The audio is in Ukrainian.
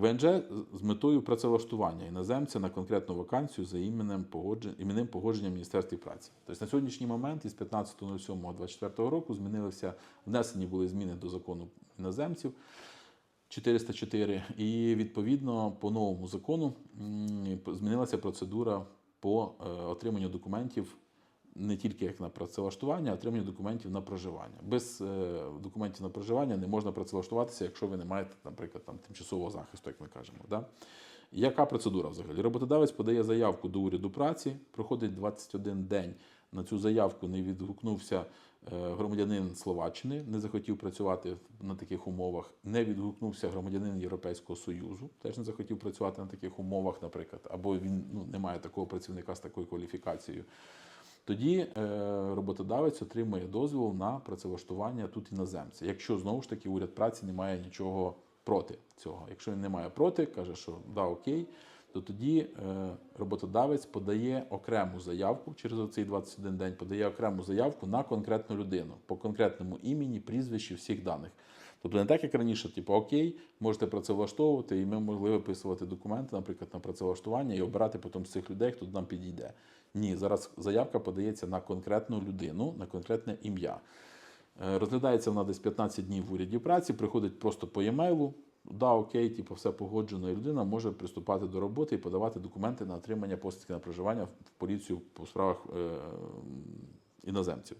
ВНЖ з метою працевлаштування іноземця на конкретну вакансію за іменем погодження, іменним погодженням Міністерства праці. Тобто на сьогоднішній момент із 15.07.24 року змінилися, внесені були зміни до закону іноземців 404, і відповідно по новому закону змінилася процедура по е, отриманню документів не тільки як на працевлаштування, а отримання документів на проживання. Без е, документів на проживання не можна працевлаштуватися, якщо ви не маєте, наприклад, там, тимчасового захисту, як ми кажемо. Да? Яка процедура взагалі? Роботодавець подає заявку до уряду праці, проходить 21 день. На цю заявку не відгукнувся е, громадянин Словаччини, не захотів працювати на таких умовах, не відгукнувся громадянин Європейського Союзу, теж не захотів працювати на таких умовах, наприклад, або він ну, не має такого працівника з такою кваліфікацією. Тоді е, роботодавець отримує дозвіл на працевлаштування тут іноземця. Якщо знову ж таки уряд праці не має нічого проти цього. Якщо він не має проти, каже, що да, окей, то тоді е, роботодавець подає окрему заявку через цей 21 день, подає окрему заявку на конкретну людину по конкретному імені, прізвищі, всіх даних. Тобто не так, як раніше, типу, окей, можете працевлаштовувати, і ми могли виписувати документи, наприклад, на працевлаштування і обирати потім з цих людей, хто нам підійде. Ні, зараз заявка подається на конкретну людину, на конкретне ім'я. Е, Розглядається вона десь 15 днів в уряді праці, приходить просто по e-mail, да, окей, типу, все погоджено, і людина може приступати до роботи і подавати документи на отримання посадки на проживання в поліцію по справах е, іноземців.